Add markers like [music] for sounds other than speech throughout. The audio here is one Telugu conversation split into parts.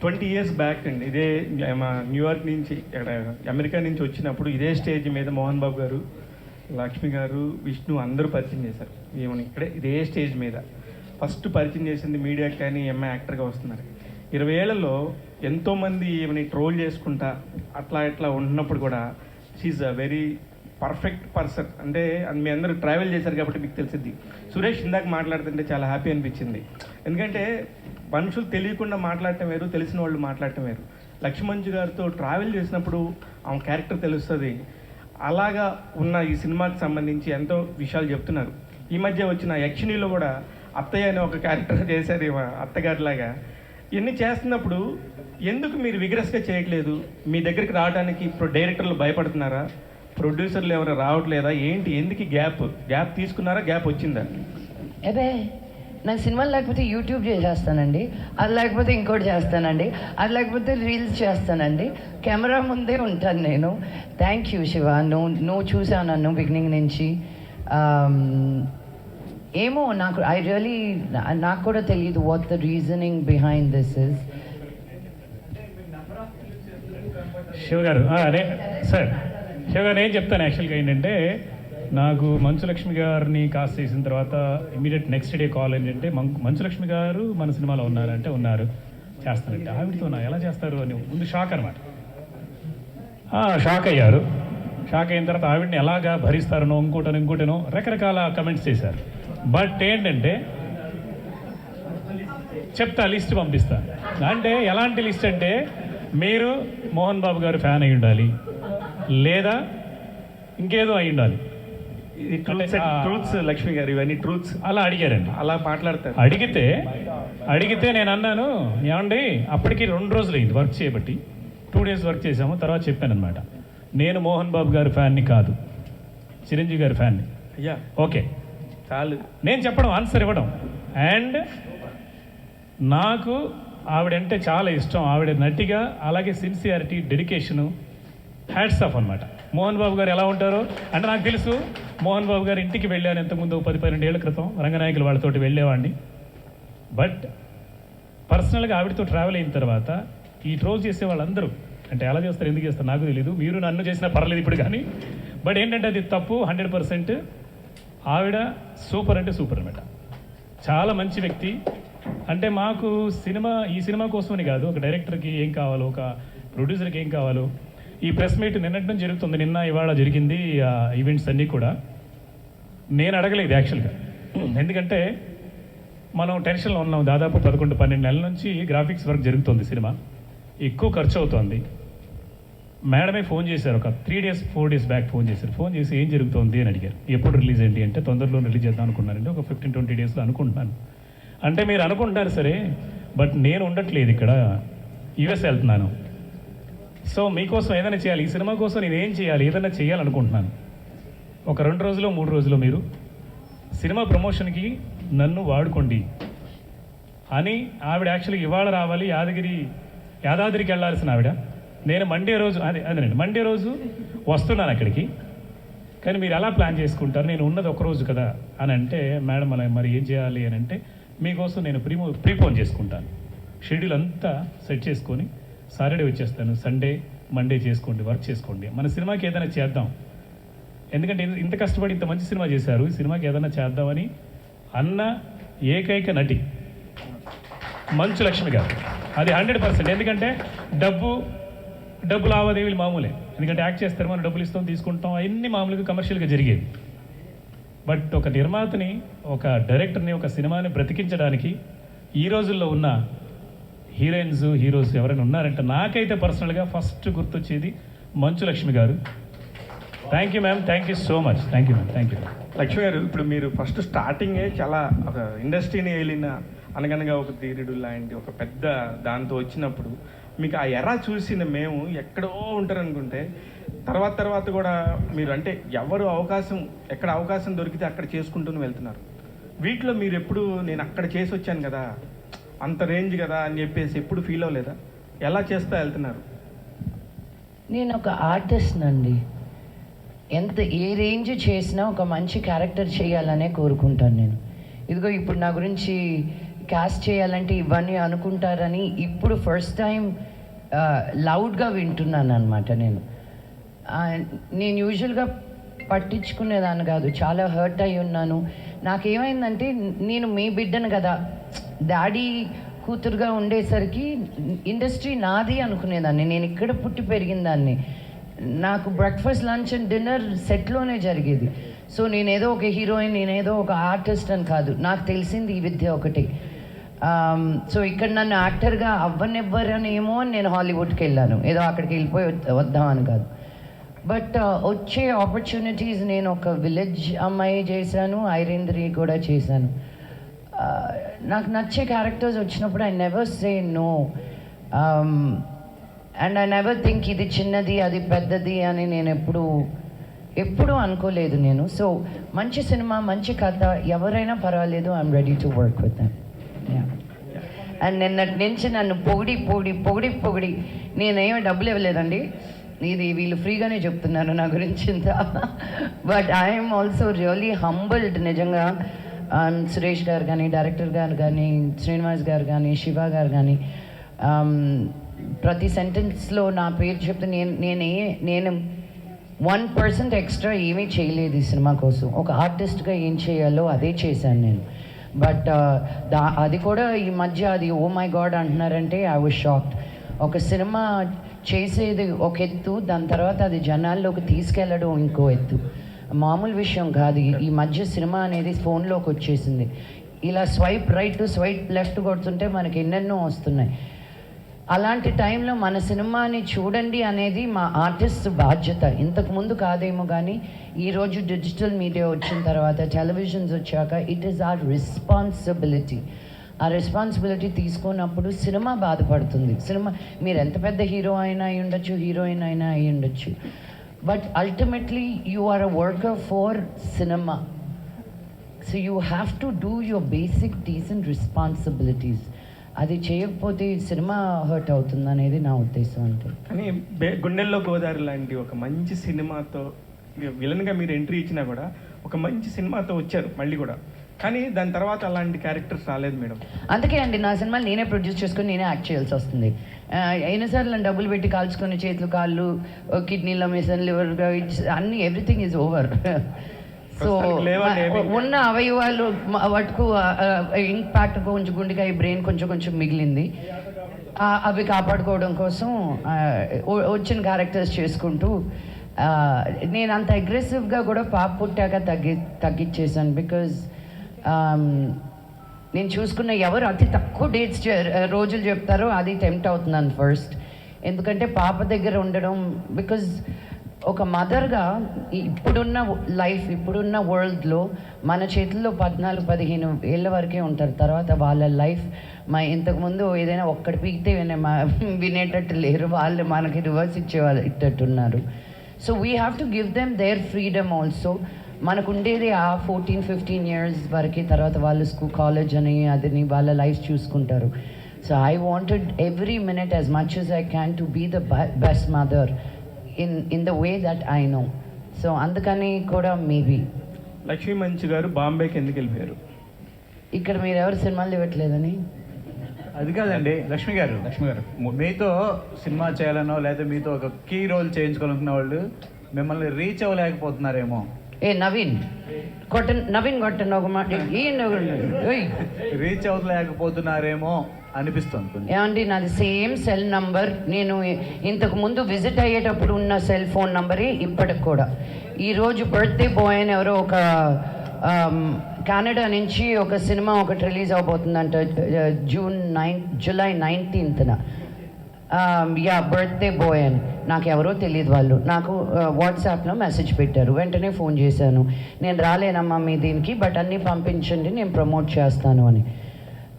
ట్వంటీ ఇయర్స్ బ్యాక్ అండి. ఇదే మా న్యూయార్క్ నుంచి ఇక్కడ అమెరికా నుంచి వచ్చినప్పుడు ఇదే స్టేజ్ మీద మోహన్ బాబు గారు లక్ష్మి గారు విష్ణు అందరూ పరిచయం చేశారు. ఏమని ఇక్కడే ఇదే స్టేజ్ మీద. ఫస్ట్ పరిచయం చేసింది మీడియాకి కానీ ఎంఐ యాక్టర్గా వస్తున్నారు. ఇరవై ఏళ్ళలో ఎంతోమంది ఏమని ట్రోల్ చేసుకుంటా అట్లా ఇట్లా ఉంటున్నప్పుడు కూడా she a very perfect person అంటే మీ అందరూ ట్రావెల్ చేశారు కాబట్టి మీకు తెలిసింది సురేష్ ఇందాక మాట్లాడుతుంటే చాలా హ్యాపీ అనిపించింది. ఎందుకంటే మనుషులు తెలియకుండా మాట్లాడటం వేరు తెలిసిన వాళ్ళు మాట్లాడటం వేరు. లక్ష్మంజు గారితో ట్రావెల్ చేసినప్పుడు ఆమె క్యారెక్టర్ తెలుస్తుంది. అలాగా ఉన్న ఈ సినిమాకి సంబంధించి ఎంతో విషయాలు చెప్తున్నారు. ఈ మధ్య వచ్చిన యక్షిణిలో కూడా అత్తయ్య అనే ఒక క్యారెక్టర్ చేశారు అత్తగారిలాగా. ఇవన్నీ చేస్తున్నప్పుడు ఎందుకు మీరు విగ్రెస్గా చేయట్లేదు? మీ దగ్గరికి రావడానికి ఇప్పుడు డైరెక్టర్లు భయపడుతున్నారా? ప్రొడ్యూసర్లు ఎవరు రావట్లేదా? ఏంటి? ఎందుకు గ్యాప్? గ్యాప్ తీసుకున్నారా? గ్యాప్ వచ్చిందా? అదే నాకు సినిమాలు లేకపోతే యూట్యూబ్ చేసేస్తానండి. అది లేకపోతే ఇంకోటి చేస్తానండి. అది లేకపోతే రీల్స్ చేస్తానండి. కెమెరా ముందే ఉంటాను నేను. Thank you Shiva. నువ్వు నువ్వు చూసావు నన్ను బిగినింగ్ నుంచి. Um, ఏమో నాకు ఐ రియలీ నాకు కూడా తెలియదు what the reasoning behind this is Shiva garu అదే సార్. శివగారు ఏం చెప్తాను యాక్చువల్గా ఏంటంటే నాకు మంచులక్ష్మి గారిని కాస్ట్ చేసిన తర్వాత ఇమీడియట్ నెక్స్ట్ డే కాల్ ఏంటంటే మంచులక్ష్మి గారు మన సినిమాలో ఉన్నారంటే ఉన్నారు చేస్తారంటే. ఆవిడతో నా ఎలా చేస్తారు అని ముందు షాక్ అనమాట షాక్ అయ్యారు. షాక్ అయిన తర్వాత ఆవిడని ఎలాగా భరిస్తారనో ఇంకోటనో ఇంకోటనో రకరకాల కమెంట్స్ చేశారు. బట్ ఏంటంటే చెప్తా లిస్ట్ పంపిస్తా. అంటే ఎలాంటి లిస్ట్ అంటే మీరు మోహన్ బాబు గారు ఫ్యాన్ అయి ఉండాలి లేదా ఇంకేదో అయి ఉండాలి. ట్రూత్స్ లక్ష్మి గారు ఇవన్నీ ట్రూత్స్. అలా అడిగారండి. అలా మాట్లాడతారు. అడిగితే అడిగితే నేను అన్నాను ఏమండి అప్పటికి రెండు రోజులు అయింది వర్క్ చేయబట్టి. టూ డేస్ వర్క్ చేసాము తర్వాత చెప్పాను అనమాట నేను మోహన్ బాబు గారి ఫ్యాన్ని కాదు. చిరంజీవి గారి ఫ్యాన్ని. అయ్యా. ఓకే. చాలు. నేను చెప్పడం ఆన్సర్ ఇవ్వడం. అండ్ నాకు ఆవిడంటే చాలా ఇష్టం. ఆవిడ నటిగా అలాగే సిన్సియారిటీ డెడికేషను హ్యాట్స్ ఆఫ్ అనమాట మోహన్ బాబు గారు ఎలా ఉంటారో? అంటే నాకు తెలుసు మోహన్ బాబు గారు ఇంటికి వెళ్ళాను ఇంతకుముందు పది పన్నెండు ఏళ్ళ క్రితం. రంగనాయకులు వాళ్ళతోటి వెళ్ళేవాడిని. బట్ పర్సనల్గా ఆవిడతో ట్రావెల్ అయిన తర్వాత ఈ ట్రోల్ చేసే వాళ్ళందరూ అంటే ఎలా చేస్తారు ఎందుకు చేస్తారు నాకు తెలియదు మీరు నన్ను చేసినా పర్లేదు ఇప్పుడు కానీ. బట్ ఏంటంటే అది తప్పు హండ్రెడ్ పర్సెంట్ ఆవిడ సూపర్ అంటే సూపర్ అనమాట చాలా మంచి వ్యక్తి. అంటే మాకు సినిమా ఈ సినిమా కోసమని కాదు ఒక డైరెక్టర్కి ఏం కావాలో ఒక ప్రొడ్యూసర్కి ఏం కావాలో ఈ ప్రెస్ మీట్ నిన్నటి నుంచి జరుగుతుంది. నిన్న ఇవాళ జరిగింది ఈవెంట్స్ అన్నీ కూడా. నేను అడగలేదు యాక్చువల్గా ఎందుకంటే మనం టెన్షన్లో ఉన్నాం. దాదాపు పదకొండు పన్నెండు నెలల నుంచి గ్రాఫిక్స్ వర్క్ జరుగుతుంది సినిమా. ఎక్కువ ఖర్చు అవుతోంది. మేడమే ఫోన్ చేశారు ఒక three days four days back phone చేశారు. ఫోన్ చేసి ఏం జరుగుతోంది అని అడిగారు. ఎప్పుడు రిలీజ్ ఏంటి అంటే తొందరలో రిలీజ్ చేద్దాం అనుకున్నారండి. ఒక ఫిఫ్టీన్ ట్వంటీ డేస్లో అనుకుంటున్నాను. అంటే మీరు అనుకుంటున్నారు సరే బట్ నేను ఉండట్లేదు ఇక్కడ. యుఎస్ వెళ్తున్నాను. సో మీకోసం ఏదైనా చేయాలి ఈ సినిమా కోసం నేను ఏం చేయాలి ఏదైనా చేయాలనుకుంటున్నాను. ఒక రెండు రోజులు మూడు రోజులు మీరు సినిమా ప్రమోషన్కి నన్ను వాడుకోండి అని ఆవిడ యాక్చువల్గా ఇవాళ రావాలి యాదగిరి యాదాద్రికి వెళ్ళాల్సిన ఆవిడ. నేను మండే రోజు అదే అదేనండి మండే రోజు వస్తున్నాను అక్కడికి. కానీ మీరు ఎలా ప్లాన్ చేసుకుంటారు? నేను ఉన్నది ఒక రోజు కదా అని అంటే మేడం అలా మరి ఏం చేయాలి? అని అంటే మీకోసం నేను ప్రీమో ప్రీపోన్ చేసుకుంటాను. షెడ్యూల్ అంతా సెట్ చేసుకొని సాటర్డే వచ్చేస్తాను సండే మండే చేసుకోండి వర్క్ చేసుకోండి. మన సినిమాకి ఏదైనా చేద్దాం. ఎందుకంటే ఇంత- కష్టపడి ఇంత మంచి సినిమా చేశారు ఈ సినిమాకి ఏదైనా చేద్దామని అన్న ఏకైక నటి మంచు లక్ష్మి గారు. అది హండ్రెడ్ పర్సెంట్. ఎందుకంటే డబ్బు డబ్బు లావాదేవీలు మామూలే. ఎందుకంటే యాక్ట్ చేస్తారు మనం డబ్బులు ఇస్తాం తీసుకుంటాం అవన్నీ మామూలుగా కమర్షియల్గా జరిగేవి. బట్ ఒక నిర్మాతని ఒక డైరెక్టర్ని ఒక సినిమాని బ్రతికించడానికి ఈ రోజుల్లో ఉన్న హీరోయిన్స్ హీరోస్ ఎవరైనా ఉన్నారంటే నాకైతే పర్సనల్గా ఫస్ట్ గుర్తొచ్చేది Manchu Lakshmi garu. Thank you ma'am thank you so much thank you ma'am thank you Lakshmi garu ఇప్పుడు మీరు ఫస్ట్ స్టార్టింగే చాలా ఒక ఇండస్ట్రీని వెళ్ళిన అనగనగా ఒక ధీరుడు లాంటి ఒక పెద్ద దాంతో వచ్చినప్పుడు మీకు ఆ ఎరా చూసిన మేము ఎక్కడో ఉంటారనుకుంటే తర్వాత తర్వాత కూడా మీరు అంటే ఎవరు అవకాశం ఎక్కడ అవకాశం దొరికితే అక్కడ చేసుకుంటూ వెళ్తున్నారు. వీటిలో మీరు ఎప్పుడు నేను అక్కడ చేసి వచ్చాను కదా అంత రేంజ్ కదా అని చెప్పేసి ఎప్పుడు ఫీల్ అవ్వలేదా? ఎలా చేస్తా వెళ్తున్నారు? నేను ఒక ఆర్టిస్ట్ అండి ఎంత ఏ రేంజ్ చేసినా ఒక మంచి క్యారెక్టర్ చేయాలనే కోరుకుంటాను నేను. ఇదిగో ఇప్పుడు నా గురించి క్యాస్ట్ చేయాలంటే ఇవన్నీ అనుకుంటారని ఇప్పుడు ఫస్ట్ టైం లౌడ్గా వింటున్నాను అనమాట నేను. నేను యూజువల్గా పట్టించుకునేదాన్ని కాదు. చాలా హర్ట్ అయి ఉన్నాను నాకేమైందంటే నేను మీ బిడ్డను కదా డాడీ కూతురుగా ఉండేసరికి ఇండస్ట్రీ నాది అనుకునేదాన్ని. నేను ఇక్కడ పుట్టి పెరిగిన దాన్ని. నాకు బ్రేక్ఫాస్ట్ లంచ్ అండ్ డిన్నర్ సెట్లోనే జరిగేది. సో నేనేదో ఒక హీరోయిన్ నేనేదో ఒక ఆర్టిస్ట్ అని కాదు. నాకు తెలిసింది ఈ విద్య ఒకటి. సో ఇక్కడ నన్ను యాక్టర్గా అవ్వనివ్వరనేమో అని నేను హాలీవుడ్కి వెళ్ళాను. ఏదో అక్కడికి వెళ్ళిపోయి వద్దామని కాదు. బట్ వచ్చే ఆపర్చునిటీస్ నేను ఒక విలేజ్ అమ్మాయి చేశాను ఐరేంద్రి కూడా చేశాను. నాకు నచ్చే క్యారెక్టర్స్ వచ్చినప్పుడు I never say no and I never think ఇది చిన్నది అది పెద్దది అని నేను ఎప్పుడు ఎప్పుడూ అనుకోలేదు నేను. సో మంచి సినిమా మంచి కథ ఎవరైనా పర్వాలేదు I'm ready to work with them and నిన్నటి నుంచి నన్ను పొగిడి పొగిడి పొగిడి పొగిడి నేనేమీ డబ్బులు ఇవ్వలేదండి. ఇది వీళ్ళు ఫ్రీగానే చెప్తున్నారు నా గురించి ఇంత. But I'm also really humbled నిజంగా. సురేష్ గారు కానీ డైరెక్టర్ గారు కానీ శ్రీనివాస్ గారు కానీ శివ గారు కానీ um, ప్రతి సెంటెన్స్లో నా పేరు చెప్తే నేను నేనే నేను వన్ పర్సెంట్ ఎక్స్ట్రా ఏమీ చేయలేదు ఈ సినిమా కోసం. ఒక ఆర్టిస్ట్గా ఏం చేయాలో అదే చేశాను నేను. బట్ uh, దా అది కూడా ఈ మధ్య అది ఓ మై గాడ్ అంటున్నారంటే ఐ వాజ్ షాక్డ్ ఒక సినిమా చేసేది ఒక ఎత్తు దాని తర్వాత అది జనాల్లోకి తీసుకెళ్ళడం ఇంకో ఎత్తు. మామూలు విషయం కాదు. ఈ- మధ్య సినిమా అనేది ఫోన్లోకి వచ్చేసింది. ఇలా స్వైప్ రైట్ స్వైప్ లెఫ్ట్ కొడుతుంటే మనకి ఎన్నెన్నో వస్తున్నాయి. అలాంటి టైంలో మన సినిమాని చూడండి అనేది మా ఆర్టిస్ట్ బాధ్యత. ఇంతకు ముందు కాదేమో కానీ ఈరోజు డిజిటల్ మీడియా వచ్చిన తర్వాత టెలివిజన్స్ వచ్చాక ఇట్ ఈస్ ఆర్ రెస్పాన్సిబిలిటీ ఆ రెస్పాన్సిబిలిటీ తీసుకున్నప్పుడు సినిమా బాధపడుతుంది. సినిమా మీరు ఎంత పెద్ద హీరో అయినా అయి ఉండొచ్చు హీరోయిన్ అయినా అయి ఉండొచ్చు. But ultimately you are a worker for cinema so you have to do your basic decent responsibilities అది చేయకపోతే సినిమా హర్ట్ అవుతుంది అనేది నా ఉద్దేశం అంటే కానీ గుండెల్లో గోదావరి లాంటి ఒక మంచి సినిమాతో విలన్గా మీరు ఎంట్రీ ఇచ్చినా కూడా ఒక మంచి సినిమాతో వచ్చారు మళ్ళీ కూడా. కానీ దాని తర్వాత అలాంటి క్యారెక్టర్స్ రాలేదు మేడం. అందుకే అండి నా సినిమాలు నేనే ప్రొడ్యూస్ చేసుకొని నేనే యాక్ట్ చేయాల్సి వస్తుంది. ఎన్నిసార్లు నన్ను డబ్బులు పెట్టి కాల్చుకొని చేతులు కాళ్ళు కిడ్నీలో మిషన్ లివర్ అన్ని ఎవ్రీథింగ్ ఈజ్ ఓవర్. సో. ఉన్న అవయవాలు వాటికు ఇంపాక్ట్ కొంచెం గుండెకాయ బ్రెయిన్ కొంచెం కొంచెం మిగిలింది. అవి కాపాడుకోవడం కోసం వచ్చిన క్యారెక్టర్స్ చేసుకుంటూ నేను అంత అగ్రెసివ్గా కూడా పాప పుట్టాక తగ్గి తగ్గించేసాను బికాజ్ నేను చూసుకున్న ఎవరు అతి తక్కువ డేట్స్ రోజులు చెప్తారో అది టెంప్ట్ అవుతున్నాను ఫస్ట్ ఎందుకంటే పాప దగ్గర ఉండడం బికాజ్ ఒక మదర్గా ఇప్పుడున్న లైఫ్ ఇప్పుడున్న వరల్డ్లో మన చేతుల్లో పద్నాలుగు పదిహేను ఏళ్ళ వరకే ఉంటారు. తర్వాత వాళ్ళ లైఫ్ మా ఇంతకుముందు ఏదైనా ఒక్కటి పీకితే వినే మా వినేటట్టు లేరు. వాళ్ళు మనకి రివర్స్ ఇచ్చేవాళ్ళు ఇట్టట్టున్నారు. So we have to give them their freedom also మనకు ఉండేది ఆ ఫోర్టీన్ ఫిఫ్టీన్ ఇయర్స్ వరకు తర్వాత వాళ్ళు స్కూల్ కాలేజ్ అని అదని వాళ్ళ లైఫ్ చూసుకుంటారు. So I wanted every minute as much as I can to be the best mother in in the way that I know so అందుకని కూడా మేబీ లక్ష్మీ మంచి గారు బాంబేకి ఎందుకు వెళ్ళిపోయారు? ఇక్కడ మీరు ఎవరు సినిమాలు ఇవ్వట్లేదని అది కాదండి లక్ష్మి గారు. లక్ష్మి గారు. మీతో సినిమా చేయాలనో లేదా మీతో ఒక కీ రోల్ చేయించుకోవాలనుకున్న వాళ్ళు మిమ్మల్ని రీచ్ అవ్వలేకపోతున్నారేమో. ఏ నవీన్ కొట్ట నవీన్ కొట్టండి ఒక మాట ఈయన ఓయ్ రీచ్ అవ్వలేకపోతున్నారేమో అనిపిస్తుంది ఏమండి నాది సేమ్ సెల్ నంబర్. నేను ఇంతకు ముందు విజిట్ అయ్యేటప్పుడు ఉన్న సెల్ ఫోన్ నంబరే ఇప్పటికి కూడా. ఈరోజు బర్త్డే బాయ్ అని ఎవరో ఒక కెనడా నుంచి ఒక సినిమా ఒకటి release అవబోతుందంట June nine July nineteenth. Yeah birthday boy అని. నాకు ఎవరో తెలియదు వాళ్ళు. నాకు వాట్సాప్లో మెసేజ్ పెట్టారు. వెంటనే ఫోన్ చేశాను. నేను రాలేనమ్మా మీ దీనికి బట్ అన్నీ పంపించండి నేను ప్రమోట్ చేస్తాను అని.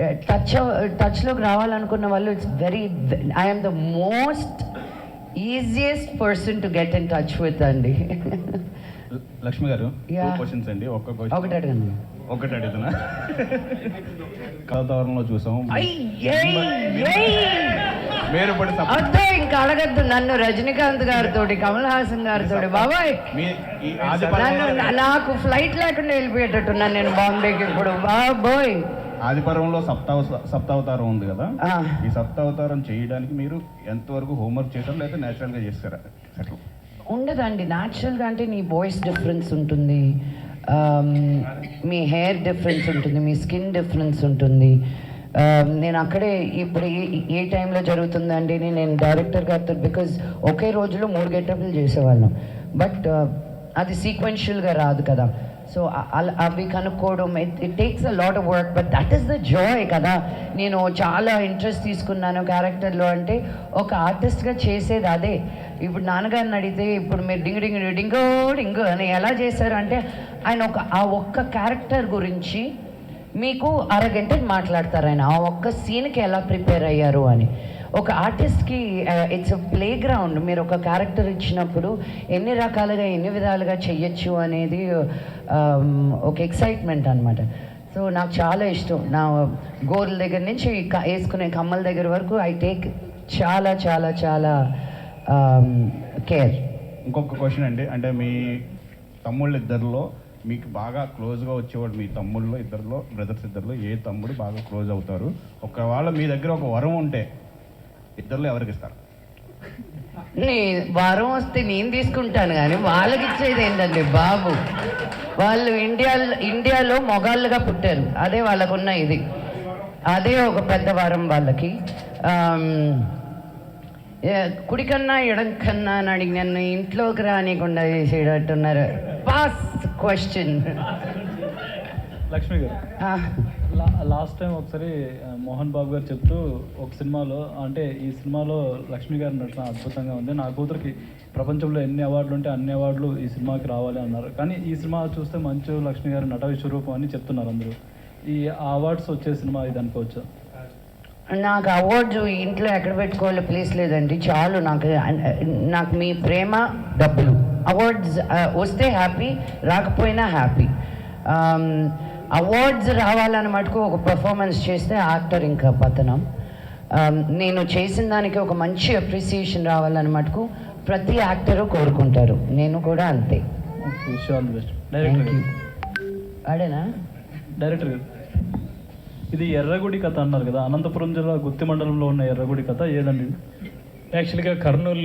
టచ్ టచ్లోకి రావాలనుకున్న వాళ్ళు it's very I'm the most easiest person to get in touch with అండి. [laughs] లక్ష్మి గారు. క్వశ్చన్స్ అండి. ఒక్క ఒకటి అడగండి. ఒకటి అడుగుతున్నా. [laughs] కథావరంలో చూసాం మీరు ఇంకా అడగద్దు నన్ను రజనీకాంత్ గారితో కమల్ హాసన్ గారితో బాబాయ్. నన్ను నాకు ఫ్లైట్ లేకుండా వెళ్ళిపోయేటట్టున్నాను నేను బాంబేకి ఇప్పుడు. బాబోయ్. ఆదిపర్వంలో సప్తావ సప్తావతారం ఉంది కదా. ఈ సప్తావతారం చేయడానికి మీరు ఎంతవరకు హోంవర్క్ చేశారు లేదా నేచురల్గా చేస్తారా? అట్లా ఉండదండి. న్యాచురల్గా అంటే నీ వాయిస్ డిఫరెన్స్ ఉంటుంది. మీ హెయిర్ డిఫరెన్స్ ఉంటుంది. మీ స్కిన్ డిఫరెన్స్ ఉంటుంది. Um, నేను అక్కడే ఇప్పుడు ఏ- ఏ టైంలో జరుగుతుందండి నేను డైరెక్టర్ గారితో బికాజ్ ఒకే రోజులో మూడు గెటప్లు చేసేవాళ్ళం. బట్ uh, అది సీక్వెన్షియల్గా రాదు కదా. సో అవి కనుక్కోవడం it takes a lot of work but that is the joy కదా. నేను చాలా ఇంట్రెస్ట్ తీసుకున్నాను క్యారెక్టర్లో అంటే ఒక ఆర్టిస్ట్గా చేసేది అదే. ఇప్పుడు నాన్నగారిని అడిగితే ఇప్పుడు మీరు డింగు డింగు డింగో డింగు అని ఎలా చేశారు? అంటే ఆయన ఒక ఆ ఒక్క క్యారెక్టర్ గురించి మీకు అరగంట మాట్లాడతారు ఆయన ఆ ఒక్క సీన్కి ఎలా ప్రిపేర్ అయ్యారు అని. ఒక ఆర్టిస్ట్కి ఇట్స్ ప్లే గ్రౌండ్ మీరు ఒక క్యారెక్టర్ ఇచ్చినప్పుడు ఎన్ని రకాలుగా ఎన్ని విధాలుగా చెయ్యొచ్చు అనేది um, ఒక ఎక్సైట్మెంట్ అనమాట సో నాకు చాలా ఇష్టం. నా గోర్ల దగ్గర నుంచి వేసుకునే కమ్మల దగ్గర వరకు ఐ టేక్ చాలా చాలా చాలా um, కేర్ ఇంకొక క్వశ్చన్ అండి. అంటే మీ తమ్ముళ్ళిద్దరిలో మీకు బాగా క్లోజ్గా వచ్చేవాడు మీ తమ్ముళ్ళు ఇద్దరిలో బ్రదర్స్ ఇద్దరిలో ఏ తమ్ముడు బాగా క్లోజ్ అవుతారు. ఒకవేళ మీ దగ్గర ఒక వరం ఉంటే ఇద్దరిలో ఎవరికి ఇస్తారు? నే వారం వస్తే నేను తీసుకుంటాను కానీ వాళ్ళకి ఇచ్చేది ఏంటండి బాబు? వాళ్ళు ఇండియా ఇండియాలో మొగాళ్ళుగా పుట్టారు. అదే వాళ్ళకున్న ఇది. అదే ఒక పెద్ద వరం వాళ్ళకి. ఆమ్, ఏ, కుడి కన్నా ఎడం కన్నా అని అడిగి నన్ను ఇంట్లోకి రానికుండా చేసేటట్టున్నారు. Pass question Lakshmi garu last time ఒకసారి మోహన్ బాబు గారు చెప్తూ ఒక సినిమాలో అంటే ఈ సినిమాలో లక్ష్మి గారి నటన అద్భుతంగా ఉంది. నా కూతురికి ప్రపంచంలో ఎన్ని అవార్డులు ఉంటే అన్ని అవార్డులు ఈ సినిమాకి రావాలి అన్నారు. కానీ ఈ సినిమా చూస్తే మంచు లక్ష్మి గారి నట విశ్వరూపం అని చెప్తున్నారు అందరూ. ఈ అవార్డ్స్ వచ్చే సినిమా ఇది అనుకోవచ్చు? నాకు అవార్డు ఇంట్లో ఎక్కడ పెట్టుకోవాలో ప్లేస్ లేదండి. చాలు నాకు నాకు మీ ప్రేమ డబ్బులు. అవార్డ్స్ వస్తే హ్యాపీ రాకపోయినా హ్యాపీ అవార్డ్స్ రావాలని మటుకు ఒక పర్ఫార్మెన్స్ చేస్తే యాక్టర్ ఇంకా పతనం. Um, నేను చేసిన దానికి ఒక మంచి అప్రిసియేషన్ రావాలని మటుకు ప్రతి యాక్టరు కోరుకుంటారు. నేను కూడా అంతే. అడేనా డైరెక్టర్ గారు. ఇది ఎర్రగుడి కథ అన్నారు కదా అనంతపురం జిల్లా గుత్తి మండలంలో ఉన్న ఎర్రగుడి కథ ఏదండి? యాక్చువల్గా కర్నూలు